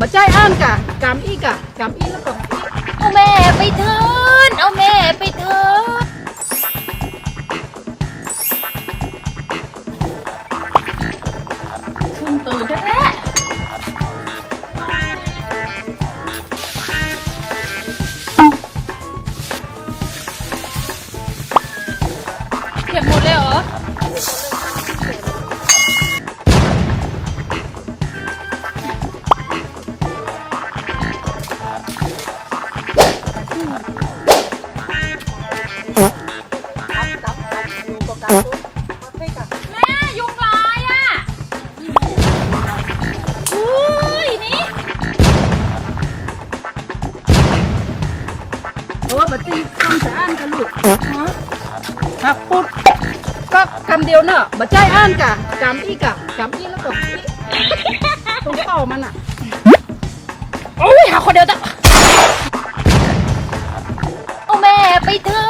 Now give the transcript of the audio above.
มาใจอ่านกะกำอีกะกำอีแล้วก็เอาแม่ไปเถินเอาแม่ไปเถินเพิ่งตื่นแท้เก็บหมดเลยเหรอ แม่ยุงลายอะอุ้ยนี่ๆเพราะว่าบัตีคำจะอ่านกันลูกครับพูดก็คำเดียวเนอะมาใจอ่านกะกำอีกะกำอีแล้วก็อีตรงเป้ามันอะโอ้ยหาคนเดียวจ้ะ ไปเถิ